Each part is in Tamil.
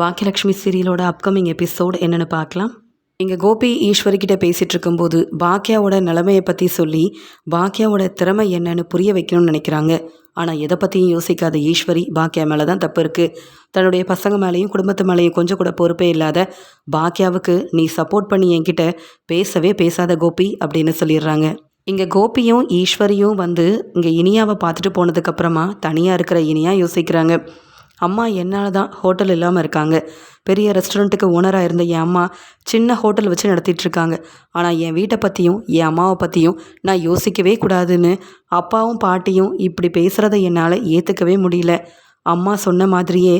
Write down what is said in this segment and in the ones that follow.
பாக்கியலக்ஷ்மி சீரியலோட அப்கமிங் எபிசோட் என்னென்னு பார்க்கலாம். இங்கே கோபி ஈஸ்வரிக்கிட்ட பேசிகிட்டு இருக்கும்போது பாக்கியாவோட நிலைமையை பற்றி சொல்லி பாக்கியாவோட திறமை என்னன்னு புரிய வைக்கணும்னு நினைக்கிறாங்க. ஆனால் எதை பற்றியும் யோசிக்காத ஈஸ்வரி பாக்கியா மேலே தான் தப்பு இருக்குது தன்னுடைய பசங்க மேலேயும் குடும்பத்து மேலேயும் கொஞ்சம் கூட பொறுப்பே இல்லாத பாக்கியாவுக்கு நீ சப்போர்ட் பண்ணி என்கிட்ட பேசவே பேசாத கோபி அப்படின்னு சொல்லிடுறாங்க. இங்கே கோபியும் ஈஸ்வரியும் வந்து இங்கே இனியாவை பார்த்துட்டு போனதுக்கப்புறமா தனியாக இருக்கிற இனியா யோசிக்கிறாங்க. அம்மா என்னால் தான் ஹோட்டல் இல்லாமல் இருக்காங்க. பெரிய ரெஸ்டாரண்ட்டுக்கு ஓனராக இருந்த என் அம்மா சின்ன ஹோட்டல் வச்சு நடத்திட்டுருக்காங்க ஆனால் என் வீட்டை பற்றியும் என் அம்மாவை பற்றியும் நான் யோசிக்கவே கூடாதுன்னு அப்பாவும் பாட்டியும் இப்படி பேசுகிறத என்னால் ஏற்றுக்கவே முடியல. அம்மா சொன்ன மாதிரியே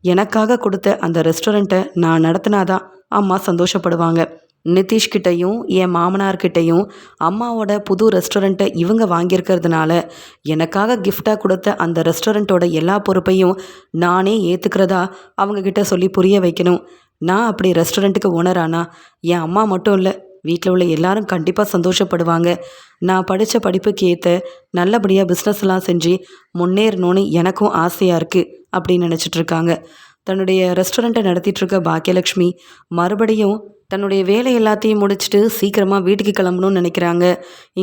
எனக்காக கொடுத்த அந்த ரெஸ்டாரண்ட்டை நான் நடத்தினாதான் அம்மா சந்தோஷப்படுவாங்க. நிதிஷ்கிட்டையும் என் மாமனார்கிட்டையும் அம்மாவோட புது ரெஸ்டாரண்ட்டை இவங்க வாங்கியிருக்கிறதுனால எனக்காக கிஃப்டாக கொடுத்த அந்த ரெஸ்டாரண்ட்டோட எல்லா பொறுப்பையும் நானே ஏற்றுக்கிறதா அவங்கக்கிட்ட சொல்லி புரிய வைக்கணும். நான் அப்படி ரெஸ்டாரண்ட்டுக்கு ஓனரானா என் அம்மா மட்டும் இல்லை வீட்டில் உள்ள எல்லாரும் கண்டிப்பாக சந்தோஷப்படுவாங்க. நான் படித்த படிப்புக்கு ஏற்ற நல்லபடியாக பிஸ்னஸ்லாம் செஞ்சு முன்னேறணும்னு எனக்கும் ஆசையாக இருக்குது அப்படின்னு நினச்சிட்ருக்காங்க தன்னுடைய ரெஸ்டாரண்ட்டை நடத்திட்டுருக்க பாக்கியலக்ஷ்மி மறுபடியும் தன்னுடைய வேலை எல்லாத்தையும் முடிச்சுட்டு சீக்கிரமாக வீட்டுக்கு கிளம்பணும்னு நினைக்கிறாங்க.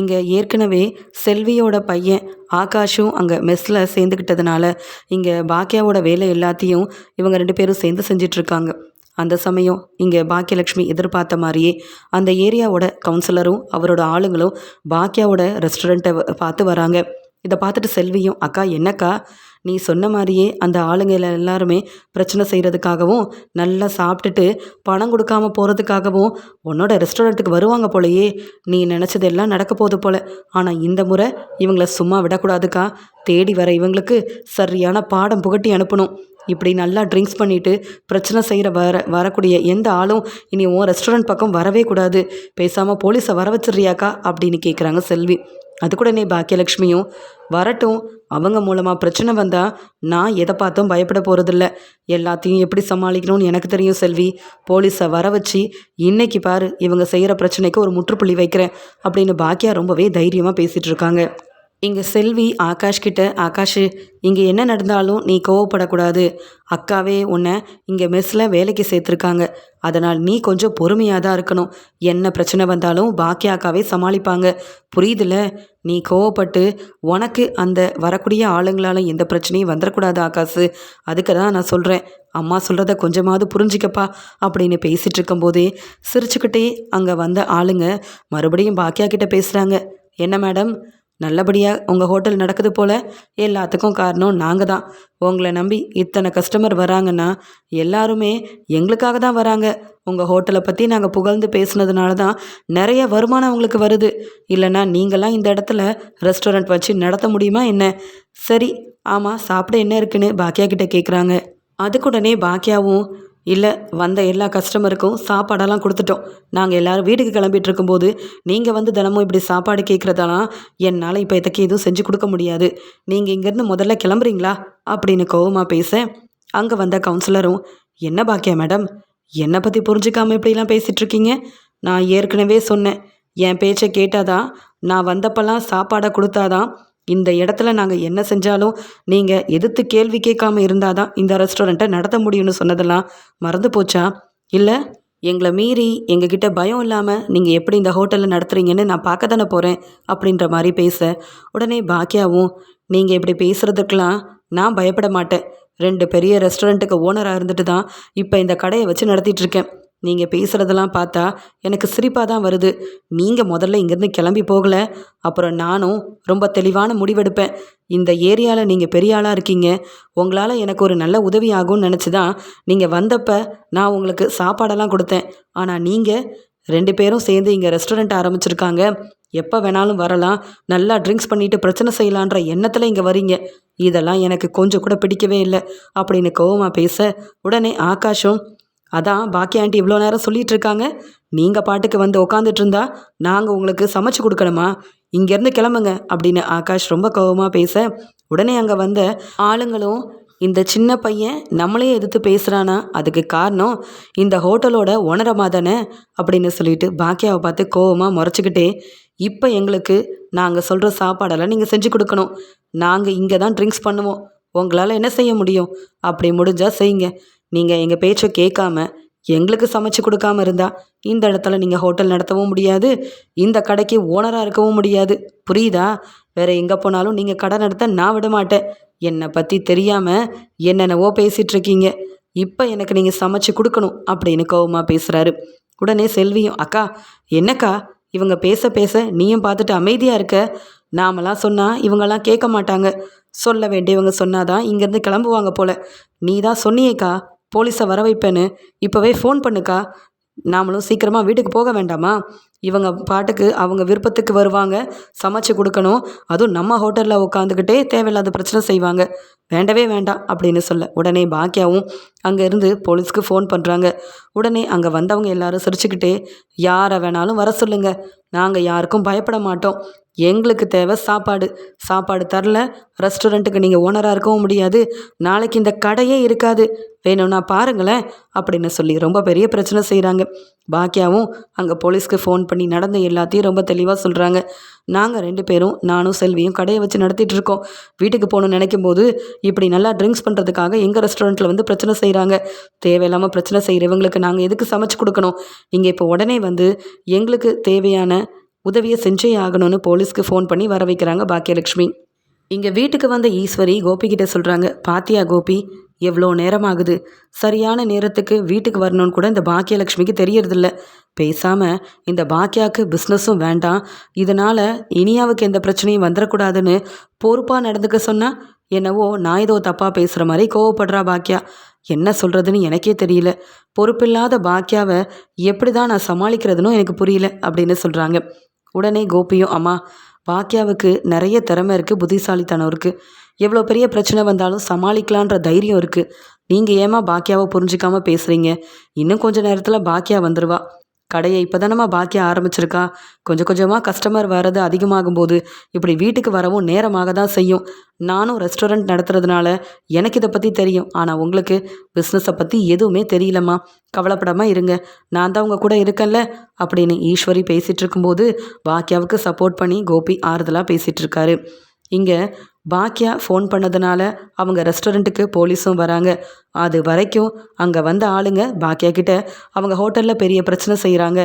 இங்கே ஏற்கனவே செல்வியோட பையன் ஆகாஷும் அங்கே மெஸ்ஸில் சேர்ந்துக்கிட்டதுனால இங்கே பாக்கியாவோட வேலை எல்லாத்தையும் இவங்க ரெண்டு பேரும் சேர்ந்து செஞ்சிட்ருக்காங்க. அந்த சமயம் இங்கே பாக்கியலக்ஷ்மி எதிர்பார்த்த மாதிரியே அந்த ஏரியாவோட கவுன்சிலரும் அவரோட ஆளுங்களும் பாக்கியாவோட ரெஸ்டாரண்ட்டை பார்த்து வராங்க. இதை பார்த்துட்டு செல்வியும் அக்கா என்னக்கா? நீ சொன்ன மாதிரியே அந்த ஆளுங்க எல்லாருமே பிரச்சனை செய்கிறதுக்காகவும் நல்லா சாப்பிட்டுட்டு பணம் கொடுக்காம போகிறதுக்காகவும் உன்னோட ரெஸ்டாரண்ட்டுக்கு வருவாங்க போலயே. நீ நினச்சதெல்லாம் நடக்க போகுது போல. ஆனால் இந்த முறை இவங்கள சும்மா விடக்கூடாதுக்கா. தேடி வர இவங்களுக்கு சரியான பாடம் புகட்டி அனுப்பணும். இப்படி நல்லா ட்ரிங்க்ஸ் பண்ணிவிட்டு பிரச்சனை செய்கிற வர வரக்கூடிய எந்த ஆளும் இனி உன் ரெஸ்டாரண்ட் பக்கம் வரவே கூடாது. பேசாமல் போலீஸை வர வச்சிடுறியாக்கா? அப்படின்னு கேட்குறாங்க செல்வி. அது கூட நீ பாக்கியலக்ஷ்மியும் வரட்டும். அவங்க மூலமாக பிரச்சனை வந்தால் நான் எதை பார்த்தும் பயப்பட போகிறதில்ல எல்லாத்தையும் எப்படி சமாளிக்கணும்னு எனக்கு தெரியும் செல்வி. போலீஸை வர வச்சு இன்னைக்கு பாரு இவங்க செய்கிற பிரச்சனைக்கு ஒரு முற்றுப்புள்ளி வைக்கிறேன் அப்படின்னு பாக்கியா ரொம்பவே தைரியமாக பேசிகிட்டு இருக்காங்க. இங்கே செல்வி ஆகாஷ் கிட்ட ஆகாஷ் இங்கே என்ன நடந்தாலும் நீ கோவப்படக்கூடாது. அக்காவே உன்னை இங்கே மெஸ்ஸில் வேலைக்கு சேர்த்துருக்காங்க. அதனால் நீ கொஞ்சம் பொறுமையாக தான் இருக்கணும். என்ன பிரச்சனை வந்தாலும் பாக்கிய அக்காவே சமாளிப்பாங்க. புரியுதுல? நீ கோவப்பட்டு உனக்கு அந்த வரக்கூடிய ஆளுங்களால எந்த பிரச்சனையும் வந்துடக்கூடாது ஆகாஷ். அதுக்கு தான் நான் சொல்கிறேன் அம்மா சொல்கிறத கொஞ்சமாவது புரிஞ்சிக்கப்பா அப்படின்னு பேசிகிட்டு இருக்கும்போதே சிரிச்சுக்கிட்டே அங்கே வந்த ஆளுங்க மறுபடியும் பாக்கியா கிட்டே பேசுகிறாங்க என்ன மேடம்? நல்லபடியாக உங்கள் ஹோட்டல் நடக்குது போல். எல்லாத்துக்கும் காரணம் நாங்கள் தான். உங்களை நம்பி இத்தனை கஸ்டமர் வராங்கன்னா எல்லாருமே எங்களுக்காக தான் வராங்க. உங்கள் ஹோட்டலை பற்றி நாங்கள் புகழ்ந்து பேசுனதுனால தான் நிறைய வருமானம் உங்களுக்கு வருது. இல்லைன்னா நீங்களாம் இந்த இடத்துல ரெஸ்டாரண்ட் வச்சு நடத்த முடியுமா என்ன? சரி ஆமாம் சாப்பிட என்ன இருக்குன்னு பாக்கியா கிட்டே கேட்குறாங்க அதுக்குடனே பாக்கியாவும் இல்லை வந்த எல்லா கஸ்டமருக்கும் சாப்பாடெல்லாம் கொடுத்துட்டோம். நாங்கள் எல்லோரும் வீட்டுக்கு கிளம்பிட்டு இருக்கும்போது நீங்கள் வந்து தினமும் இப்படி சாப்பாடு கேட்குறதெல்லாம் என்னால் இப்போ இதுக்கு எதுவும் செஞ்சு கொடுக்க முடியாது. நீங்கள் இங்கேருந்து முதல்ல கிளம்புறீங்களா? அப்படின்னு கோவமாக பேச அங்கே வந்த கவுன்சிலரும் என்ன பாக்கியா மேடம்? என்னை பற்றி புரிஞ்சுக்காமல் இப்படிலாம் பேசிகிட்ருக்கீங்க நான் ஏற்கனவே சொன்னேன். என் பேச்சை கேட்டாதான் நான் வந்தப்பெல்லாம் சாப்பாடை கொடுத்தாதான் இந்த இடத்துல நாங்கள் என்ன செஞ்சாலும் நீங்கள் எதிர்த்து கேள்வி கேட்காம இருந்தால் தான் இந்த ரெஸ்டாரண்ட்டை நடத்த முடியும்னு சொன்னதெல்லாம் மறந்து போச்சா? இல்லை எங்களை மீறி எங்ககிட்ட பயம் இல்லாமல் நீங்கள் எப்படி இந்த ஹோட்டலில் நடத்துகிறீங்கன்னு நான் பார்க்க தானே போகிறேன் அப்படின்ற மாதிரி பேச. உடனே பாக்கியாவும் நீங்கள் இப்படி பேசுகிறதுக்கெலாம் நான் பயப்பட மாட்டேன். ரெண்டு பெரிய ரெஸ்டாரண்ட்டுக்கு ஓனராக இருந்துட்டு தான் இப்போ இந்த கடையை வச்சு நடத்திட்டுருக்கேன் நீங்கள் பேசுகிறதெல்லாம் பார்த்தா எனக்கு சிரிப்பாக தான் வருது. நீங்கள் முதல்ல இங்கேருந்து கிளம்பி போகலை. அப்புறம் நானும் ரொம்ப தெளிவான முடிவெடுப்பேன். இந்த ஏரியாவில் நீங்கள் பெரிய ஆளாக இருக்கீங்க. உங்களால் எனக்கு ஒரு நல்ல உதவி ஆகும்னு நினச்சி தான் நீங்கள் வந்தப்போ நான் உங்களுக்கு சாப்பாடெல்லாம் கொடுத்தேன். ஆனால் நீங்கள் ரெண்டு பேரும் சேர்ந்து இங்கே ரெஸ்டாரண்ட் ஆரம்பிச்சிருக்காங்க. எப்போ வேணாலும் வரலாம். நல்லா ட்ரிங்க்ஸ் பண்ணிட்டு பிரச்சனை செய்யலான்ற எண்ணத்தில் இங்கே வரீங்க. இதெல்லாம் எனக்கு கொஞ்சம் கூட பிடிக்கவே இல்லை. அப்படின்னு கோவமாக பேச உடனே ஆகாஷும் அதான் பாக்கி ஆண்டி இவ்வளோ நேரம் சொல்லிட்டு இருக்காங்க நீங்கள் பாட்டுக்கு வந்து உக்காந்துட்டு இருந்தா நாங்கள் உங்களுக்கு சமைச்சு கொடுக்கணுமா? இங்கேருந்து கிளம்புங்க அப்படின்னு ஆகாஷ் ரொம்ப கோபமாக பேச உடனே அங்கே வந்த ஆளுங்களும் இந்த சின்ன பையன் நம்மளே எதிர்த்து பேசுகிறானா அதுக்கு காரணம் இந்த ஹோட்டலோட ஓனரமாக தானே அப்படின்னு சொல்லிட்டு பாக்கியாவை பார்த்து கோவமாக முறைச்சிக்கிட்டே இப்போ எங்களுக்கு நாங்கள் சொல்கிற சாப்பாடெல்லாம் நீங்கள் செஞ்சு கொடுக்கணும். நாங்கள் இங்கே தான் ட்ரிங்க்ஸ் பண்ணுவோம். உங்களால் என்ன செய்ய முடியும்? அப்படி முடிஞ்சால் செய்யுங்க. நீங்கள் எங்கள் பேச்சை கேட்காம எங்களுக்கு சமைச்சு கொடுக்காம இருந்தா இந்த இடத்துல நீங்கள் ஹோட்டல் நடத்தவும் முடியாது இந்த கடைக்கு ஓனராக இருக்கவும் முடியாது. புரியுதா? வேற எங்கே போனாலும் நீங்கள் கடை நடத்த நான் விட மாட்டேன். என்னை பற்றி தெரியாமல் என்னென்னவோ பேசிகிட்ருக்கீங்க இப்போ எனக்கு நீங்கள் சமைச்சு கொடுக்கணும் அப்படின்னு கோவமாக பேசுகிறாரு உடனே செல்வியும் அக்கா என்னக்கா? இவங்க பேச பேச நீயும் பார்த்துட்டு அமைதியாக இருக்க? நாமெல்லாம் சொன்னால் இவங்கெல்லாம் கேட்க மாட்டாங்க. சொல்ல வேண்டியவங்க சொன்னாதான் இங்கேருந்து கிளம்புவாங்க போல. நீ தான் சொன்னியேக்கா? போலீஸை வர வைப்பேன்னு இப்போவே ஃபோன் பண்ணுக்கா? நாமளும் சீக்கிரமாக வீட்டுக்கு போக வேண்டாமா? இவங்க பாட்டுக்கு அவங்க விருப்பத்துக்கு வருவாங்க சமைச்சு கொடுக்கணும். அதுவும் நம்ம ஹோட்டலில் உட்காந்துக்கிட்டே தேவையில்லாத பிரச்சனை செய்வாங்க. வேண்டவே வேண்டாம் அப்படின்னு சொல்ல. உடனே பாக்கியாவும் அங்கேருந்து போலீஸ்க்கு ஃபோன் பண்ணுறாங்க உடனே அங்கே வந்தவங்க எல்லாரும் சிரிச்சுக்கிட்டே யாரை வேணாலும் வர சொல்லுங்கள் நாங்கள் யாருக்கும் பயப்பட மாட்டோம். எங்களுக்கு தேவை சாப்பாடு. சாப்பாடு தரல ரெஸ்டாரண்ட்டுக்கு நீங்கள் ஓனராக இருக்கவும் முடியாது. நாளைக்கு இந்த கடையே இருக்காது. வேணும்னா பாருங்களேன் அப்படின்னு சொல்லி ரொம்ப பெரிய பிரச்சனை செய்கிறாங்க பாக்கியாவும் அங்கே போலீஸ்க்கு ஃபோன் பண்ணி நடந்த எல்லாத்தையும் ரொம்ப தெளிவாக சொல்கிறாங்க நாங்கள் ரெண்டு பேரும் நானும் செல்வியும் கடையை வச்சு நடத்திட்டு இருக்கோம். வீட்டுக்கு போகணும்னு நினைக்கும் போது இப்படி நல்லா ட்ரிங்க்ஸ் பண்ணுறதுக்காக எங்கள் ரெஸ்டாரண்ட்டில் வந்து பிரச்சனை செய்கிறாங்க தேவையில்லாமல் பிரச்சனை செய்கிறவங்களுக்கு நாங்கள் எதுக்கு சமைச்சு கொடுக்கணும்? நீங்கள் இப்போ உடனே வந்து எங்களுக்கு தேவையான உதவியை செஞ்சே ஆகணும்னு போலீஸ்க்கு ஃபோன் பண்ணி வர வைக்கிறாங்க பாக்கியலட்சுமி. இங்கே வீட்டுக்கு வந்த ஈஸ்வரி கோபிகிட்ட சொல்கிறாங்க பாத்தியா கோபி எவ்வளோ நேரம் ஆகுது சரியான நேரத்துக்கு வீட்டுக்கு வரணும்னு கூட இந்த பாக்கியலட்சுமிக்கு தெரியறதில்ல. பேசாமல் இந்த பாக்கியாவுக்கு பிஸ்னஸும் வேண்டாம். இதனால் இனியாவுக்கு எந்த பிரச்சனையும் வந்துடக்கூடாதுன்னு பொறுப்பாக நடந்துக்க சொன்னால் என்னவோ நான் ஏதோ தப்பாக பேசுகிற மாதிரி கோவப்படுறா பாக்கியா என்ன சொல்கிறதுன்னு எனக்கே தெரியல. பொறுப்பில்லாத பாக்கியாவை எப்படி தான் நான் சமாளிக்கிறதுனும் எனக்கு புரியல அப்படின்னு சொல்கிறாங்க உடனே கோபியும் அம்மா பாக்கியாவுக்கு நிறைய திறமை இருக்குது புத்திசாலித்தனம் இருக்குது எவ்வளோ பெரிய பிரச்சனை வந்தாலும் சமாளிக்கலான்ற தைரியம் இருக்குது நீங்கள் ஏமா பாக்கியாவை புரிஞ்சிக்காமல் பேசுகிறீங்க இன்னும் கொஞ்சம் நேரத்தில் பாக்கியா வந்துடுவா கடையை இப்போ தானம்மா ஆரம்பிச்சிருக்கா? கொஞ்சம் கொஞ்சமாக கஸ்டமர் வர்றது அதிகமாகும் போது இப்படி வீட்டுக்கு வரவும் நேரமாக தான் செய்யும். நானும் ரெஸ்டாரண்ட் நடத்துறதுனால எனக்கு இதை பற்றி தெரியும். ஆனால் உங்களுக்கு பிஸ்னஸை பற்றி எதுவுமே தெரியலம்மா. கவலைப்படாமல் இருங்க. நான் தான் உங்கள் கூட இருக்கேன்ல? அப்படின்னு ஈஸ்வரி பேசிகிட்டு இருக்கும்போது பாக்கியாவுக்கு சப்போர்ட் பண்ணி கோபி ஆறுதலாக பேசிகிட்டு இருக்காரு. இங்கே பாக்கியா ஃபோன் பண்ணதுனால அவங்க ரெஸ்டாரண்ட்டுக்கு போலீஸும் வராங்க. அது வரைக்கும் அங்கே வந்த ஆளுங்க பாக்கியா கிட்ட அவங்க ஹோட்டலில் பெரிய பிரச்சனை செய்கிறாங்க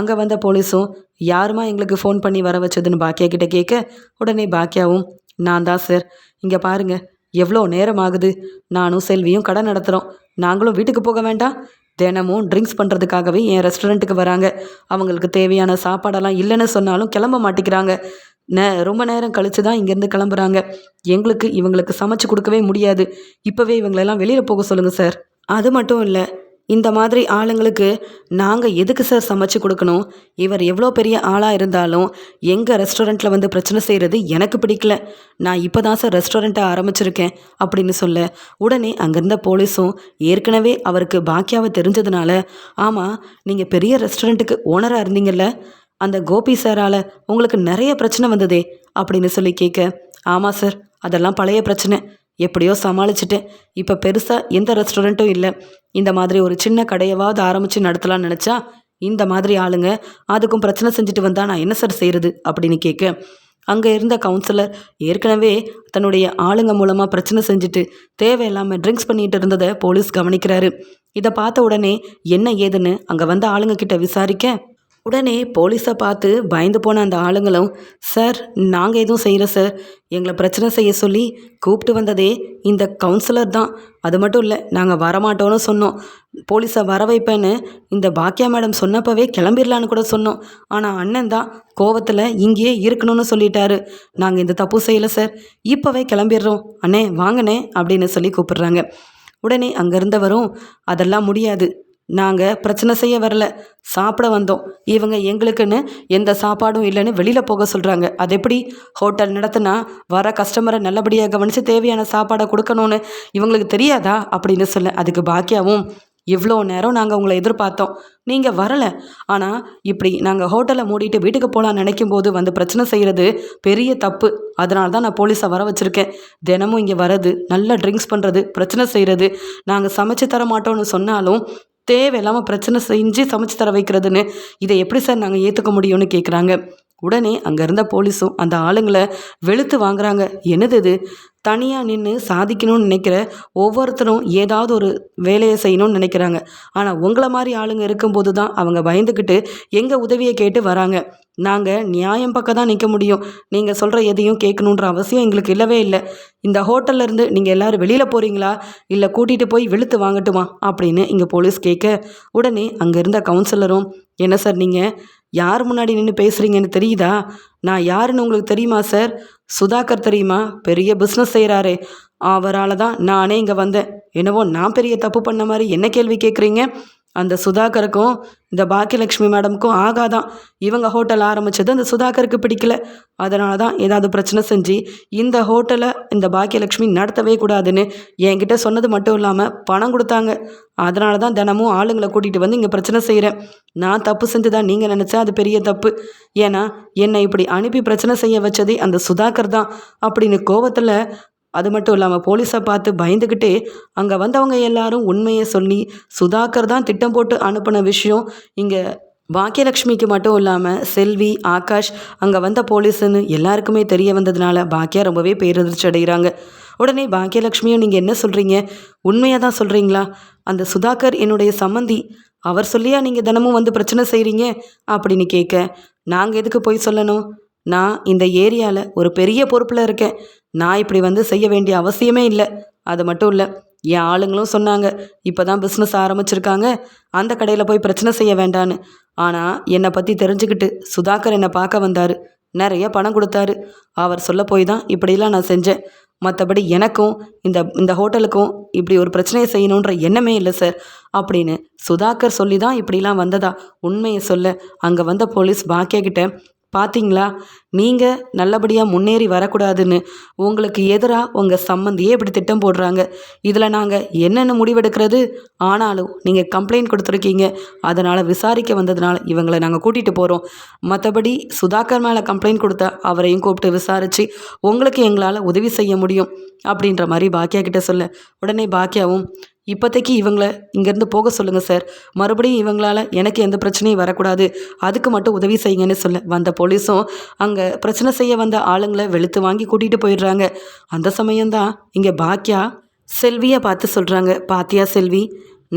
அங்கே வந்த போலீஸும் யாருமா எங்களுக்கு ஃபோன் பண்ணி வர வச்சதுன்னு பாக்கியா கிட்ட கேட்க உடனே பாக்கியாவும் நான் தான் சார் இங்கே பாருங்கள் எவ்வளோ நேரம் ஆகுது? நானும் செல்வியும் கடை நடத்துகிறோம் நாங்களும் வீட்டுக்கு போக வேண்டாம். தினமும் ட்ரிங்க்ஸ் பண்ணுறதுக்காகவே என் ரெஸ்டாரண்ட்டுக்கு வராங்க. அவங்களுக்கு தேவையான சாப்பாடெல்லாம் இல்லைன்னு சொன்னாலும் கிளம்ப மாட்டேங்கிறாங்க நே ரொம்ப நேரம் கழித்து தான் இங்கேருந்து கிளம்புறாங்க. எங்களுக்கு இவங்களுக்கு சமைச்சு கொடுக்கவே முடியாது. இப்போவே இவங்களெல்லாம் வெளியில் போக சொல்லுங்கள் சார். அது மட்டும் இல்லை இந்த மாதிரி ஆளுங்களுக்கு நாங்கள் எதுக்கு சார் சமைச்சு கொடுக்கணும்? இவர் எவ்வளோ பெரிய ஆளாக இருந்தாலும் எங்கள் ரெஸ்டாரண்ட்டில் வந்து பிரச்சனை செய்கிறது எனக்கு பிடிக்கல. நான் இப்போ தான் சார் ரெஸ்டாரண்ட்டை ஆரம்பிச்சிருக்கேன் அப்படின்னு சொல்ல உடனே அங்கேருந்த போலீஸும் ஏற்கனவே அவருக்கு பாக்கியாவை தெரிஞ்சதுனால ஆமாம் நீங்கள் பெரிய ரெஸ்டாரண்ட்டுக்கு ஓனராக இருந்தீங்கல்ல அந்த கோபி சாரால் உங்களுக்கு நிறைய பிரச்சனை வந்ததே அப்படின்னு சொல்லி கேட்க ஆமாம் சார் அதெல்லாம் பழைய பிரச்சனை. எப்படியோ சமாளிச்சிட்டேன். இப்போ பெருசாக எந்த ரெஸ்டாரண்ட்டும் இல்லை. இந்த மாதிரி ஒரு சின்ன கடையவாவது ஆரம்பித்து நடத்தலாம்னு நினச்சா இந்த மாதிரி ஆளுங்க அதுக்கும் பிரச்சனை செஞ்சுட்டு வந்தால் நான் என்ன சார் செய்கிறது அப்படின்னு கேட்க அங்கே இருந்த கவுன்சிலர் ஏற்கனவே தன்னுடைய ஆளுங்க மூலமாக பிரச்சனை செஞ்சுட்டு தேவையில்லாமல் ட்ரிங்க்ஸ் பண்ணிட்டு இருந்ததை போலீஸ் கவனிக்கிறாரு. இதை பார்த்த உடனே என்ன ஏதுன்னு அங்கே வந்த ஆளுங்க கிட்ட விசாரிக்க உடனே போலீஸை பார்த்து பயந்து போன அந்த ஆளுங்களும் சார் நாங்கள் எதுவும் செய்யல சார். எங்களை பிரச்சனை செய்ய சொல்லி கூப்பிட்டு வந்ததே இந்த கவுன்சிலர் தான். அது மட்டும் இல்லை நாங்கள் வரமாட்டோன்னு சொன்னோம். போலீஸை வர வைப்பேன்னு இந்த பாக்கியா மேடம் சொன்னப்பவே கிளம்பிடலான்னு கூட சொன்னோம். ஆனால் அண்ணன் தான் கோவத்தில் இங்கேயே இருக்கணும்னு சொல்லிட்டாரு. நாங்கள் இந்த தப்பு செய்யலை சார். இப்போவே கிளம்பிடுறோம். அண்ணே வாங்கண்ணே அப்படின்னு சொல்லி கூப்பிடுறாங்க. உடனே அங்கே இருந்தவரும் அதெல்லாம் முடியாது. நாங்கள் பிரச்சனை செய்ய வரல. சாப்பிட வந்தோம். இவங்க எங்களுக்குன்னு எந்த சாப்பாடும் இல்லைன்னு வெளியில் போக சொல்கிறாங்க அது எப்படி? ஹோட்டல் நடத்தினா வர கஸ்டமரை நல்லபடியாக கவனித்து தேவையான சாப்பாடை கொடுக்கணும்னு இவங்களுக்கு தெரியாதா? அப்படின்னு சொல்ல அதுக்கு பாக்கியாவும் இவ்வளோ நேரம் நாங்கள் உங்களை எதிர்பார்த்தோம். நீங்கள் வரலை. ஆனால் இப்படி நாங்கள் ஹோட்டலை மூடிட்டு வீட்டுக்கு போகலான்னு நினைக்கும் போது வந்து பிரச்சனை செய்கிறது பெரிய தப்பு. அதனால தான் நான் போலீஸை வர வச்சுருக்கேன். தினமும் இங்கே வர்றது நல்லா ட்ரிங்க்ஸ் பண்ணுறது பிரச்சனை செய்கிறது நாங்கள் சமைச்சு தர மாட்டோம்னு சொன்னாலும் தேவையில்லாமல் பிரச்சனை செஞ்சு சமைச்சு தர வைக்கிறதுன்னு இதை எப்படி சார் நாங்கள் ஏற்றுக்க முடியும்னு கேட்குறாங்க உடனே அங்கே இருந்த போலீஸும் அந்த ஆளுங்களை வெளுத்து வாங்குறாங்க. என்னது இது? தனியாக நின்று சாதிக்கணும்னு நினைக்கிற ஒவ்வொருத்தரும் ஏதாவது ஒரு வேலையை செய்யணும்னு நினைக்கிறாங்க. ஆனால் உங்களை மாதிரி ஆளுங்க இருக்கும்போது தான் அவங்க பயந்துக்கிட்டு எங்கள் உதவியை கேட்டு வராங்க. நாங்கள் நியாயம் பக்கம் தான் நிற்க முடியும். நீங்கள் சொல்கிற எதையும் கேட்கணுன்ற அவசியம் எங்களுக்கு இல்லவே இல்லை. இந்த ஹோட்டல்லேருந்து நீங்கள் எல்லோரும் வெளியில் போகிறீங்களா இல்லை கூட்டிகிட்டு போய் வெளுத்து வாங்கட்டுமா? அப்படின்னு இங்கே போலீஸ் கேட்க உடனே அங்கே இருந்த கவுன்சிலரும் என்ன சார் நீங்கள் யார் முன்னாடி நின்று பேசுகிறீங்கன்னு தெரியுதா? நான் யாருன்னு உங்களுக்கு தெரியுமா சார்? சுதாகர் தெரியுமா? பெரிய பிஸ்னஸ் செய்கிறாரே அவரால் தான் நானே இங்கே வந்தேன். என்னவோ நான் பெரிய தப்பு பண்ண மாதிரி என்ன கேள்வி கேட்குறீங்க அந்த சுதாகருக்கும் இந்த பாக்கியலட்சுமி மேடமுக்கும் ஆகாதான். இவங்க ஹோட்டல் ஆரம்பித்தது அந்த சுதாகருக்கு பிடிக்கல. அதனால தான் ஏதாவது பிரச்சனை செஞ்சு இந்த ஹோட்டலை இந்த பாக்கியலட்சுமி நடத்தவே கூடாதுன்னு என்கிட்ட சொன்னது மட்டும் இல்லாமல் பணம் கொடுத்தாங்க. அதனால தான் தினமும் ஆளுங்களை கூட்டிகிட்டு வந்து இங்கே பிரச்சனை செய்கிறேன் நான் தப்பு செஞ்சு தான் நீங்கள் நினச்சா அது பெரிய தப்பு. ஏன்னா என்னை இப்படி அனுப்பி பிரச்சனை செய்ய வச்சதே அந்த சுதாகர் தான். அப்படின்னு கோவத்தில் அது மட்டும் இல்லாமல் போலீஸை பார்த்து பயந்துக்கிட்டே அங்கே வந்தவங்க எல்லாரும் உண்மையை சொல்லி சுதாகர் தான் திட்டம் போட்டு அனுப்பின விஷயம். இங்கே பாக்கியலக்ஷ்மிக்கு மட்டும் இல்லாமல் செல்வி ஆகாஷ் அங்கே வந்த போலீஸுன்னு எல்லாருக்குமே தெரிய வந்ததுனால பாக்கியா ரொம்பவே பேரதிர்ச்சி அடைகிறாங்க. உடனே பாக்கியலக்ஷ்மியும் நீங்கள் என்ன சொல்கிறீங்க உண்மையாக தான் சொல்கிறீங்களா அந்த சுதாகர் என்னுடைய சம்மந்தி அவர் சொல்லியா நீங்கள் தினமும் வந்து பிரச்சனை செய்கிறீங்க அப்படின்னு கேட்க நாங்கள் எதுக்கு போய் சொல்லணும்? நான் இந்த ஏரியாவில் ஒரு பெரிய பொறுப்பில் இருக்கேன். நான் இப்படி வந்து செய்ய வேண்டிய அவசியமே இல்லை. அது மட்டும் இல்லை என் ஆளுங்களும் சொன்னாங்க இப்போ தான் பிஸ்னஸ் ஆரம்பிச்சிருக்காங்க அந்த கடையில் போய் பிரச்சனை செய்ய வேண்டான்னு. ஆனால் என்னை பற்றி தெரிஞ்சுக்கிட்டு சுதாகர் என்னை பார்க்க வந்தார். நிறைய பணம் கொடுத்தாரு. அவர் சொல்ல போய் தான் இப்படிலாம் நான் செஞ்சேன். மற்றபடி எனக்கும் இந்த இந்த ஹோட்டலுக்கும் இப்படி ஒரு பிரச்சனையை செய்யணுன்ற எண்ணமே இல்லை சார் அப்படின்னு சுதாகர் சொல்லி தான் இப்படிலாம் வந்ததா உண்மையை சொல்ல. அங்கே வந்த போலீஸ் பாக்கியகிட்ட பார்த்தீங்களா நீங்கள் நல்லபடியாக முன்னேறி வரக்கூடாதுன்னு உங்களுக்கு எதிராக உங்கள் சம்மந்தியே இப்படி திட்டம் போடுறாங்க. இதில் நாங்கள் என்னென்ன முடிவெடுக்கிறது? ஆனாலும் நீங்கள் கம்ப்ளைண்ட் கொடுத்துருக்கீங்க. அதனால் விசாரிக்க வந்ததுனால இவங்களை நாங்கள் கூட்டிகிட்டு போகிறோம் மற்றபடி சுதாகர் மேலே கம்ப்ளைண்ட் கொடுத்தா அவரையும் கூப்பிட்டு விசாரித்து உங்களுக்கு எங்களால் உதவி செய்ய முடியும். அப்படின்ற மாதிரி பாக்கியா கிட்ட சொல்ல. உடனே பாக்கியாவும் இப்போதைக்கு இவங்கள இங்கேருந்து போக சொல்லுங்கள் சார். மறுபடியும் இவங்களால் எனக்கு எந்த பிரச்சனையும் வரக்கூடாது. அதுக்கு மட்டும் உதவி செய்யுங்கன்னு சொல்ல வந்த போலீஸும் அங்கே பிரச்சனை செய்ய வந்த ஆளுங்களை வெளுத்து வாங்கி கூட்டிகிட்டு போயிடுறாங்க. அந்த சமயம்தான் இங்கே பாக்கியா செல்வியை பார்த்து சொல்கிறாங்க பாத்தியா செல்வி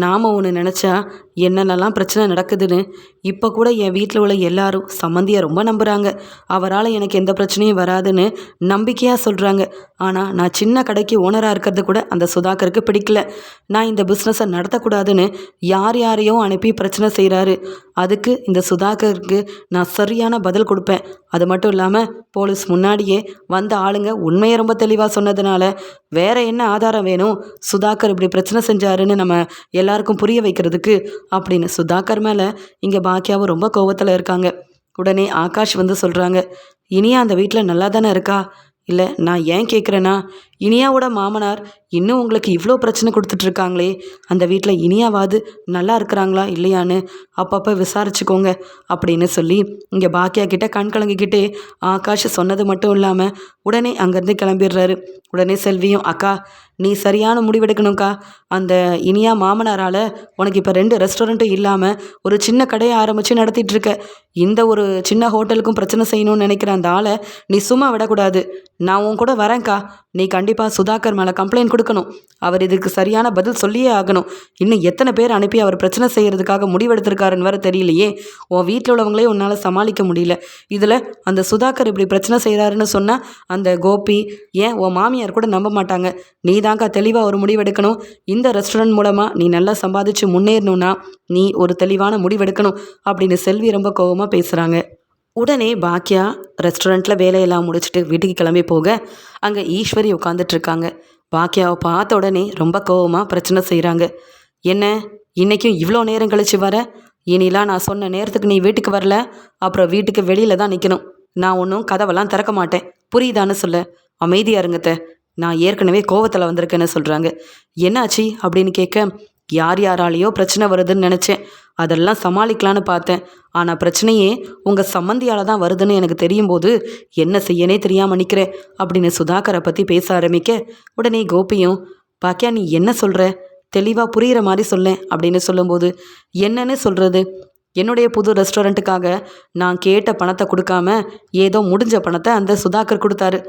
நாம் ஒன்று நினச்சா என்னென்னலாம் பிரச்சனை நடக்குதுன்னு இப்போ கூட என் வீட்டில் உள்ள எல்லாரும் சம்மந்தியை ரொம்ப நம்புகிறாங்க அவரால் எனக்கு எந்த பிரச்சனையும் வராதுன்னு நம்பிக்கையாக சொல்கிறாங்க ஆனால் நான் சின்ன கடைக்கு ஓனராக இருக்கிறது கூட அந்த சுதாகருக்கு பிடிக்கல. நான் இந்த பிஸ்னஸை நடத்தக்கூடாதுன்னு யார் யாரையும் அனுப்பி பிரச்சனை செய்கிறாரு அதுக்கு இந்த சுதாகருக்கு நான் சரியான பதில் கொடுப்பேன். அது மட்டும் இல்லாமல் போலீஸ் முன்னாடியே வந்த ஆளுங்க உண்மையை ரொம்ப தெளிவாக சொன்னதுனால வேற என்ன ஆதாரம் வேணும்? சுதாகர் இப்படி பிரச்சனை செஞ்சாருன்னு நம்ம எல்லாருக்கும் புரிய வைக்கிறதுக்கு அப்படின்னு. சுதாகர் மேலே இங்கே பாக்கியாவும் ரொம்ப கோவத்தில் இருக்காங்க. உடனே ஆகாஷ் வந்து சொல்கிறாங்க இனியா அந்த வீட்டில் நல்லா தானே இருக்கா? இல்லை நான் ஏன் கேட்குறேன்னா இனியாவோட மாமனார் இன்னும் உங்களுக்கு இவ்வளோ பிரச்சனை கொடுத்துட்ருக்காங்களே. அந்த வீட்டில் இனியாவாது நல்லா இருக்கிறாங்களா இல்லையான்னு அப்பப்போ விசாரிச்சுக்கோங்க அப்படின்னு சொல்லி இங்கே பாக்கியா கிட்டே கண் கலங்கிக்கிட்டே ஆகாஷ் சொன்னது மட்டும் இல்லாமல் உடனே அங்கேருந்து கிளம்பிடுறாரு. உடனே செல்வியும் அக்கா நீ சரியான முடிவெடுக்கணும்க்கா. அந்த இனியா மாமனாரால் உனக்கு இப்போ ரெண்டு ரெஸ்டாரண்ட்டும் இல்லாமல் ஒரு சின்ன கடையை ஆரம்பித்து நடத்திட்டுருக்க இந்த ஒரு சின்ன ஹோட்டலுக்கும் பிரச்சனை செய்யணும்னு நினைக்கிற அந்த ஆளை நீ சும்மா விடக்கூடாது. நான் உன் கூட வரேன்க்கா. நீ கண்டிப்பாக சுதாகர் மேலே கம்ப்ளைண்ட் கொடுக்கணும். அவர் இதுக்கு சரியான பதில் சொல்லியே ஆகணும். இன்னும் எத்தனை பேர் அனுப்பி அவர் பிரச்சனை செய்கிறதுக்காக முடிவெடுத்திருக்காருன்னு வர தெரியலையே. உன் வீட்டில் உள்ளவங்களே உன்னால் சமாளிக்க முடியல. இதில் அந்த சுதாகர் இப்படி பிரச்சனை செய்கிறாருன்னு சொன்னால் அந்த கோபி ஏன் உன் மாமியார் கூட நம்ப மாட்டாங்க? நீ தாங்க்கா தெளிவாக ஒரு முடிவெடுக்கணும். இந்த ரெஸ்டாரண்ட் மூலமாக நீ நல்லா சம்பாதிச்சு முன்னேறணும்னா நீ ஒரு தெளிவான முடிவெடுக்கணும் அப்படின்னு செல்வி ரொம்ப கோபமாக பேசுகிறாங்க உடனே பாக்கியா ரெஸ்டாரண்ட்டில் வேலையெல்லாம் முடிச்சுட்டு வீட்டுக்கு கிளம்பி போக அங்கே ஈஸ்வரி உட்காந்துட்ருக்காங்க பாக்கியாவை பார்த்த உடனே ரொம்ப கோவமாக பிரச்சனை செய்கிறாங்க என்ன? இன்றைக்கும் இவ்வளோ நேரம் கழிச்சு வர? இனிலாம் நான் சொன்ன நேரத்துக்கு நீ வீட்டுக்கு வரல? அப்புறம் வீட்டுக்கு வெளியில் தான் நிற்கணும் நான் ஒன்றும் கதவெல்லாம் திறக்க மாட்டேன். புரியுதான்னு சொல்ல. அமைதியாக இருங்கத்த நான் ஏற்கனவே கோவத்தில் வந்திருக்கேன்னு சொல்கிறாங்க என்னாச்சு? அப்படின்னு கேட்க யார் யாராலேயோ பிரச்சனை வருதுன்னு நினச்சேன். அதெல்லாம் சமாளிக்கலான்னு பார்த்தேன். ஆனால் பிரச்சனையே உங்கள் சம்மந்தியால் தான் வருதுன்னு எனக்கு தெரியும் போது என்ன செய்யனே தெரியாமல் நிற்கிறேன் அப்படின்னு சுதாகரை பற்றி பேச ஆரம்பிக்க உடனே கோபியும் பாக்கியா நீ என்ன சொல்கிற தெளிவாக புரிகிற மாதிரி சொல்லேன் அப்படின்னு சொல்லும்போது என்னன்னு சொல்கிறது என்னுடைய புது ரெஸ்டாரண்ட்டுக்காக நான் கேட்ட பணத்தை கொடுக்காம ஏதோ முடிஞ்ச பணத்தை அந்த சுதாகர் கொடுத்தாரு.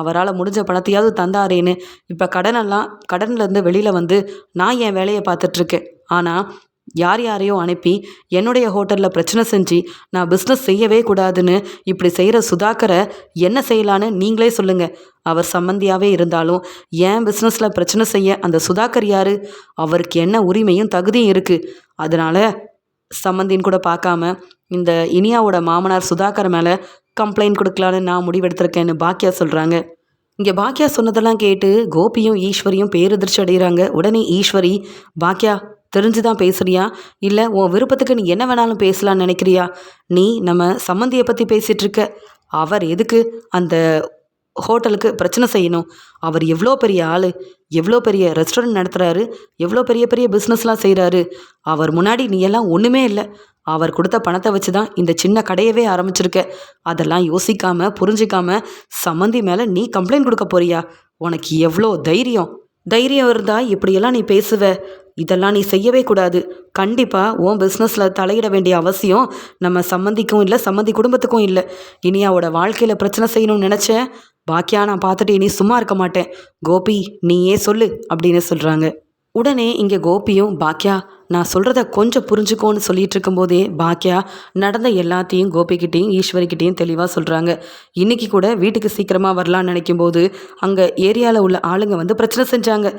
அவரால் முடிஞ்ச பணத்தையாவது தந்தாரேன்னு. இப்போ கடனெல்லாம் கடன்லேருந்து வெளியில் வந்து நான் என் வேலையை பார்த்துட்ருக்கேன் ஆனால் யார் யாரையோ அனுப்பி என்னுடைய ஹோட்டலில் பிரச்சனை செஞ்சு நான் பிஸ்னஸ் செய்யவே கூடாதுன்னு இப்படி செய்கிற சுதாகரை என்ன செய்யலான்னு நீங்களே சொல்லுங்கள் அவர் சம்மந்தியாகவே இருந்தாலும் ஏன் பிஸ்னஸில் பிரச்சனை செய்ய அந்த சுதாகர் யார்? அவருக்கு என்ன உரிமையும் தகுதியும் இருக்குது அதனால் சம்மந்தின்னு கூட பார்க்காம இந்த இனியாவோட மாமனார் சுதாகர் மேலே கம்ப்ளைண்ட் கொடுக்கலான்னு நான் முடிவெடுத்திருக்கேன்னு பாக்கியா சொல்கிறாங்க இங்கே பாக்கியா சொன்னதெல்லாம் கேட்டு கோபியும் ஈஸ்வரியும் பேரதிர்ச்சி அடைகிறாங்க. உடனே ஈஸ்வரி பாக்கியா தெரிஞ்சு தான் பேசுறியா? இல்லை உன் விருப்பத்துக்கு நீ என்ன வேணாலும் பேசலான்னு நினைக்கிறியா? நீ நம்ம சம்மந்தியை பற்றி பேசிகிட்டு இருக்க. அவர் எதுக்கு அந்த ஹோட்டலுக்கு பிரச்சனை செய்யணும்? அவர் எவ்வளோ பெரிய ஆள் எவ்வளோ பெரிய ரெஸ்டாரண்ட் நடத்துகிறாரு எவ்வளோ பெரிய பெரிய பிஸ்னஸ்லாம் செய்கிறாரு அவர் முன்னாடி நீ எல்லாம் ஒன்றுமே இல்லை. அவர் கொடுத்த பணத்தை வச்சு தான் இந்த சின்ன கடையவே ஆரம்பிச்சிருக்க. அதெல்லாம் யோசிக்காம புரிஞ்சிக்காம சம்மந்தி மேலே நீ கம்ப்ளைண்ட் கொடுக்க போறியா? உனக்கு எவ்வளோ தைரியம்? தைரியம் இருந்தால் இப்படியெல்லாம் நீ பேசுவ. இதெல்லாம் நீ செய்யவே கூடாது. கண்டிப்பாக உன் பிஸ்னஸில் தலையிட வேண்டிய அவசியம் நம்ம சம்மந்திக்கும் இல்லை சம்மந்தி குடும்பத்துக்கும் இல்லை. இனியாவோட வாழ்க்கையில் பிரச்சனை செய்யணும்னு நினச்ச பாக்கியா நான் பார்த்துட்டு இனி சும்மா இருக்க மாட்டேன். கோபி நீயே சொல்லு அப்படின்னு சொல்கிறாங்க உடனே இங்கே கோபியும் பாக்கியா நான் சொல்கிறத கொஞ்சம் புரிஞ்சுக்கோன்னு சொல்லிட்டு இருக்கும்போதே பாக்கியா நடந்த எல்லாத்தையும் கோபிக்கிட்டேயும் ஈஸ்வரிக்கிட்டேயும் தெளிவாக சொல்கிறாங்க இன்றைக்கி கூட வீட்டுக்கு சீக்கிரமாக வரலான்னு நினைக்கும்போது அங்கே ஏரியாவில் உள்ள ஆளுங்க வந்து பிரச்சனை செஞ்சாங்க.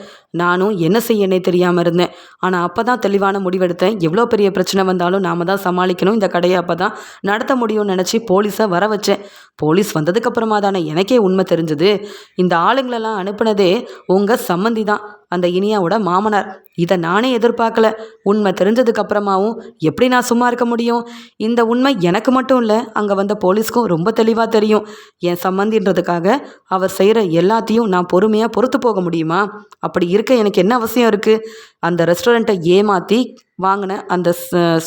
நானும் என்ன செய்யனே தெரியாமல் இருந்தேன். ஆனால் அப்போ தான் தெளிவான முடிவெடுத்தேன். எவ்வளோ பெரிய பிரச்சனை வந்தாலும் நாம தான் சமாளிக்கணும். இந்த கடையை அப்போ தான் நடத்த முடியும்னு நினச்சி போலீஸை வர வச்சேன். போலீஸ் வந்ததுக்கப்புறமா தானே எனக்கே உண்மை தெரிஞ்சது. இந்த ஆளுங்களெல்லாம் அனுப்புனதே உங்கள் சம்மந்தி தான் அந்த இனியாவோட மாமனார். இதை நானே எதிர்பார்க்கல. உண்மை தெரிஞ்சதுக்கு அப்புறமாவும் எப்படி நான் சும்மா இருக்க முடியும்? இந்த உண்மை எனக்கு மட்டும் இல்லை அங்கே வந்த போலீஸ்க்கும் ரொம்ப தெளிவாக தெரியும். என் சம்மந்தின்றதுக்காக அவர் செய்கிற எல்லாத்தையும் நான் பொறுமையாக பொறுத்து போக முடியுமா? அப்படி இருக்க எனக்கு என்ன அவசியம் இருக்குது அந்த ரெஸ்டாரண்ட்டை ஏமாற்றி வாங்கின அந்த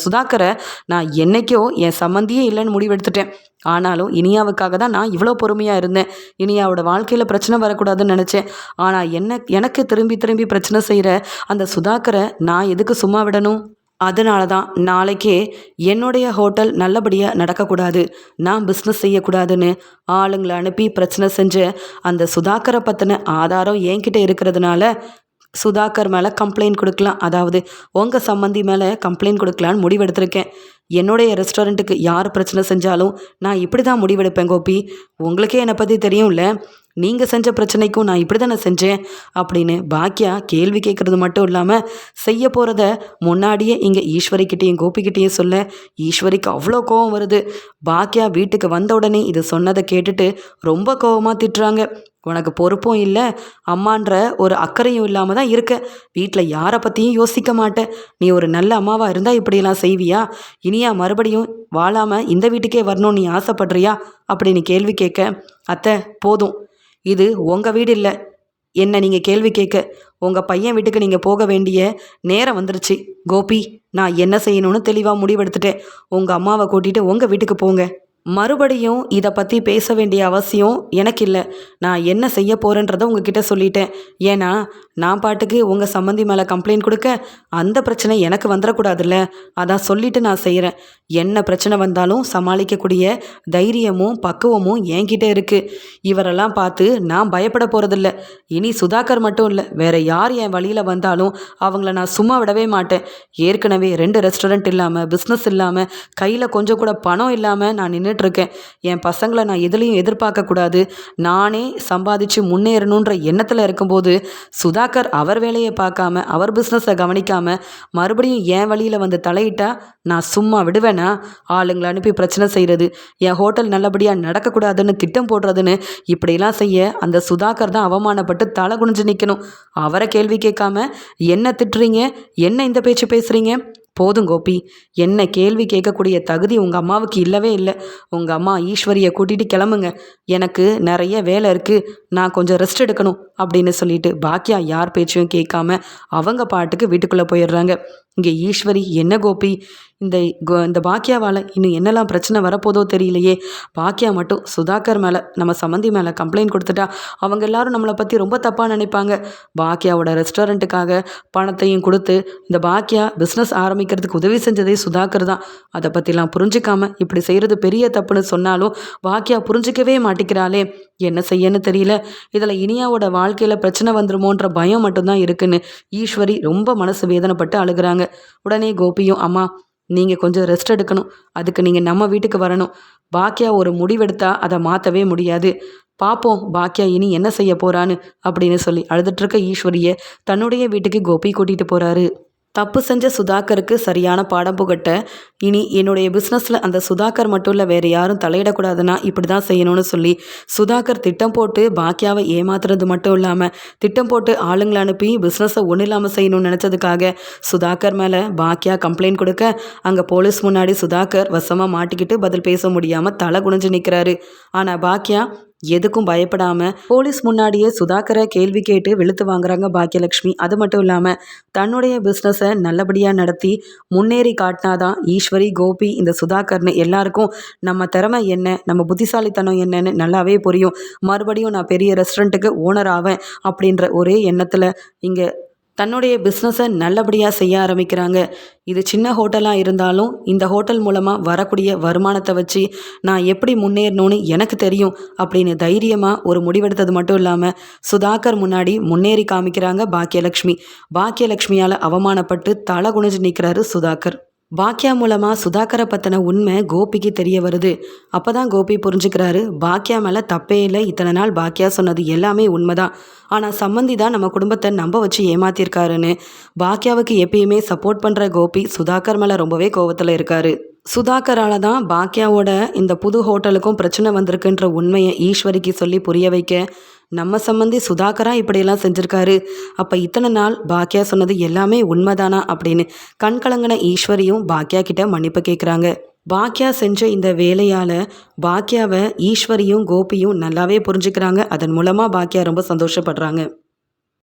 சுதாகரை நான் என்னைக்கோ என் சம்மந்தியே இல்லைன்னு முடிவெடுத்துட்டேன். ஆனாலும் இனியாவுக்காக தான் நான் இவ்வளோ பொறுமையாக இருந்தேன். இனியாவோட வாழ்க்கையில் பிரச்சனை வரக்கூடாதுன்னு நினச்சேன். ஆனால் என்ன எனக்கு திரும்பி திரும்பி பிரச்சனை செய்கிற அந்த சுதாகரை நான் எதுக்கு சும்மா விடணும்? அதனால தான் நாளைக்கே என்னுடைய ஹோட்டல் நல்லபடியாக நடக்கக்கூடாது. நான் பிஸ்னஸ் செய்யக்கூடாதுன்னு ஆளுங்களை அனுப்பி பிரச்சனை செஞ்ச அந்த சுதாகரை பற்றின ஆதாரம் என்கிட்ட இருக்கிறதுனால சுதாகர் மேலே கம்ப்ளைண்ட் கொடுக்கலாம். அதாவது உங்கள் சம்மந்தி மேலே கம்ப்ளைண்ட் கொடுக்கலான்னு முடிவெடுத்திருக்கேன். என்னுடைய ரெஸ்டாரண்ட்டுக்கு யார் பிரச்சனை செஞ்சாலும் நான் இப்படி தான் முடிவெடுப்பேன் கோபி. உங்களுக்கே என்னை பற்றி தெரியும்ல? நீங்கள் செஞ்ச பிரச்சனைக்கும் நான் இப்படி தானே செஞ்சேன் அப்படின்னு பாக்கியா கேள்வி கேட்குறது மட்டும் இல்லாமல் செய்ய போகிறத முன்னாடியே இங்கே ஈஸ்வரிக்கிட்டேயும் கோபிக்கிட்டேயும் சொல்ல ஈஸ்வரிக்கு அவ்வளோ கோவம் வருது. பாக்கியா வீட்டுக்கு வந்த உடனே இது சொன்னதை கேட்டுட்டு ரொம்ப கோவமாக திட்டுறாங்க. உனக்கு பொறுப்பும் இல்லை அம்மான்ற ஒரு அக்கறையும் இல்லாமல் தான் இருக்க. வீட்டில் யாரை பற்றியும் யோசிக்க மாட்டேன் நீ ஒரு நல்ல அம்மாவாக இருந்தால் இப்படியெல்லாம் செய்வியா? இனியா மறுபடியும் வாழாமல் இந்த வீட்டுக்கே வரணும்னு நீ ஆசைப்படுறியா? அப்படின்னு கேள்வி கேட்க அத்தை போதும். இது உங்கள் வீடு இல்லை. என்ன நீங்கள் கேள்வி கேட்க உங்கள் பையன் வீட்டுக்கு நீங்கள் போக வேண்டிய நேரம் வந்துருச்சு. கோபி நான் என்ன செய்யணும்னு தெளிவாக முடிவெடுத்துட்டேன். உங்கள் அம்மாவை கூட்டிகிட்டு உங்கள் வீட்டுக்கு போங்க. மறுபடியும் இதை பற்றி பேச வேண்டிய அவசியம் எனக்கு இல்லை நான் என்ன செய்ய போகிறேன்றதை உங்ககிட்ட சொல்லிட்டேன். ஏன்னா நான் பாட்டுக்கு உங்கள் சம்மந்தி மேலே கம்ப்ளைண்ட் கொடுக்க அந்த பிரச்சனை எனக்கு வந்துடக்கூடாதுல்ல அதான் சொல்லிவிட்டு நான் செய்கிறேன் என்ன பிரச்சனை வந்தாலும் சமாளிக்கக்கூடிய தைரியமும் பக்குவமும் என்கிட்ட இருக்குது இவரெல்லாம் பார்த்து நான் பயப்பட போகிறதில்ல இனி சுதாகர் மட்டும் இல்லை வேற யார் என் வழியில் வந்தாலும் அவங்கள நான் சும்மா விடவே மாட்டேன். ஏற்கனவே ரெண்டு ரெஸ்டாரண்ட் இல்லாமல் பிஸ்னஸ் இல்லாமல் கையில் கொஞ்சம் கூட பணம் இல்லாமல் நான் நின்று இருக்கேன் என் பசங்களை நான் எதுலேயும் எதிர்பார்க்கக்கூடாது. நானே சம்பாதிச்சு முன்னேறணுன்ற எண்ணத்தில் இருக்கும்போது சுதாகர் அவர் வேலையை பார்க்காம அவர் பிஸ்னஸை கவனிக்காமல் மறுபடியும் என் வழியில் வந்து தலையிட்டா நான் சும்மா விடுவேனா? ஆளுங்களை அனுப்பி பிரச்சனை செய்கிறது என் ஹோட்டல் நல்லபடியாக நடக்கக்கூடாதுன்னு திட்டம் போடுறதுன்னு இப்படிலாம் செய்ய அந்த சுதாகர் தான் அவமானப்பட்டு தலை குனிஞ்சு நிற்கணும் அவரை கேள்வி கேட்காம என்ன திட்டுறீங்க? என்ன இந்த பேச்சு பேசுகிறீங்க போதும் கோபி. என்ன கேள்வி கேட்கக்கூடிய தகுதி உங்கள் அம்மாவுக்கு இல்லவே இல்லை. உங்கள் அம்மா ஈஸ்வரியை கூட்டிகிட்டு கிளம்புங்க. எனக்கு நிறைய வேலை இருக்குது நான் கொஞ்சம் ரெஸ்ட் எடுக்கணும் அப்படின்னு சொல்லிட்டு பாக்கியா யார் பேச்சையும் கேட்காம அவங்க பாட்டுக்கு வீட்டுக்குள்ளே போயிடுறாங்க. இங்கே ஈஸ்வரி என்ன கோபி? இந்த கோ- இந்த பாக்கியாவால் இன்னும் என்னெல்லாம் பிரச்சனை வரப்போதோ தெரியலையே. பாக்கியா மட்டும் சுதாகர் மேலே நம்ம சம்மந்தி மேலே கம்ப்ளைண்ட் கொடுத்துட்டா அவங்க எல்லாரும் நம்மளை பற்றி ரொம்ப தப்பாக நினைப்பாங்க. பாக்கியாவோட ரெஸ்டாரண்ட்டுக்காக பணத்தையும் கொடுத்து இந்த பாக்கியா பிஸ்னஸ் ஆரம்பிக்கிறதுக்கு உதவி செஞ்சதே சுதாகர் தான். அதை பற்றிலாம் புரிஞ்சிக்காம இப்படி செய்கிறது பெரிய தப்புன்னு சொன்னாலும் பாக்கியா புரிஞ்சிக்கவே மாட்டிக்கிறாளே. என்ன செய்யன்னு தெரியல. இதில் இனியாவோட வாழ்க்கையில் பிரச்சனை வந்துருமோன்ற பயம் மட்டும்தான் இருக்குன்னு ஈஸ்வரி ரொம்ப மனசு வேதனைப்பட்டு அழுகுறாங்க. உடனே கோபியும் அம்மா நீங்கள் கொஞ்சம் ரெஸ்ட் எடுக்கணும். அதுக்கு நீங்கள் நம்ம வீட்டுக்கு வரணும். பாக்கியா ஒரு முடிவெடுத்தா அதை மாற்றவே முடியாது. பார்ப்போம் பாக்கியா இனி என்ன செய்ய போகிறான்னு அப்படின்னு சொல்லி அழுதுட்டு இருக்க ஈஸ்வரியை தன்னுடைய வீட்டுக்கு கோபி கூட்டிகிட்டு போகிறாரு தப்பு செஞ்ச சுதாகருக்கு சரியான பாடம் புகட்ட இனி என்னுடைய பிஸ்னஸில் அந்த சுதாகர் மட்டும் இல்லை வேறு யாரும் தலையிடக்கூடாதுன்னா இப்படி தான் செய்யணும்னு சொல்லி சுதாகர் திட்டம் போட்டு பாக்கியாவை ஏமாத்துறது மட்டும் இல்லாமல் திட்டம் போட்டு ஆளுங்களை அனுப்பி பிஸ்னஸை ஒன்றும் இல்லாமல் செய்யணும்னு நினச்சதுக்காக சுதாகர் மேலே பாக்கியா கம்ப்ளைண்ட் கொடுக்க அங்கே போலீஸ் முன்னாடி சுதாகர் வசமாக மாட்டிக்கிட்டு பதில் பேச முடியாமல் தலை குனிஞ்சு நிற்கிறாரு ஆனால் பாக்கியா எதுக்கும் பயப்படாம போலீஸ் முன்னாடியே சுதாகரை கேள்வி கேட்டு வெளுத்து வாங்குறாங்க பாக்கியலட்சுமி அது மட்டும் இல்லாமல் தன்னுடைய பிஸ்னஸை நல்லபடியாக நடத்தி முன்னேறி காட்டினாதான் ஈஸ்வரி கோபி இந்த சுதாகர்னு எல்லாருக்கும் நம்ம திறமை என்ன நம்ம புத்திசாலித்தனம் என்னன்னு நல்லாவே புரியும். மறுபடியும் நான் பெரிய ரெஸ்டாரண்ட்டுக்கு ஓனர் ஆவேன் அப்படின்ற ஒரே எண்ணத்தில் இங்கே தன்னுடைய பிஸ்னஸை நல்லபடியாக செய்ய ஆரம்பிக்கிறாங்க. இது சின்ன ஹோட்டலாக இருந்தாலும் இந்த ஹோட்டல் மூலமாக வரக்கூடிய வருமானத்தை வச்சு நான் எப்படி முன்னேறணும்னு எனக்கு தெரியும் அப்படின்னு தைரியமாக ஒரு முடிவெடுத்தது மட்டும் இல்லாமல் சுதாகர் முன்னாடி முன்னேறி காமிக்கிறாங்க பாக்கியலக்ஷ்மி பாக்கியலக்ஷ்மியால் அவமானப்பட்டு தலை குனிஞ்சு நிற்கிறாரு சுதாகர். பாக்கியா மூலமாக சுதாகரை பற்றின உண்மை கோபிக்கு தெரிய வருது. அப்போ தான் கோபி புரிஞ்சுக்கிறாரு பாக்கியா மேலே தப்பே இல்லை. இத்தனை நாள் பாக்கியா சொன்னது எல்லாமே உண்மைதான். ஆனால் சம்மந்தி தான் நம்ம குடும்பத்தை நம்ப வச்சு ஏமாத்திருக்காருன்னு. பாக்கியாவுக்கு எப்பயுமே சப்போர்ட் பண்ணுற கோபி சுதாகர் மேலே ரொம்பவே கோவத்தில் இருக்காரு. சுதாகரால் தான் பாக்கியாவோட இந்த புது ஹோட்டலுக்கும் பிரச்சனை வந்திருக்குன்ற உண்மையை ஈஸ்வரிக்கு சொல்லி புரிய வைக்க நம்ம சம்மந்தி சுதாகரா இப்படியெல்லாம் செஞ்சுருக்காரு. அப்போ இத்தனை நாள் பாக்கியா சொன்னது எல்லாமே உண்மைதானா அப்படின்னு கண் கலங்கின ஈஸ்வரியும் பாக்கியா கிட்ட மன்னிப்பு கேட்குறாங்க பாக்கியா செஞ்ச இந்த வேலையால் பாக்கியாவை ஈஸ்வரியும் கோபியும் நல்லாவே புரிஞ்சுக்கிறாங்க. அதன் மூலமாக பாக்கியா ரொம்ப சந்தோஷப்படுறாங்க.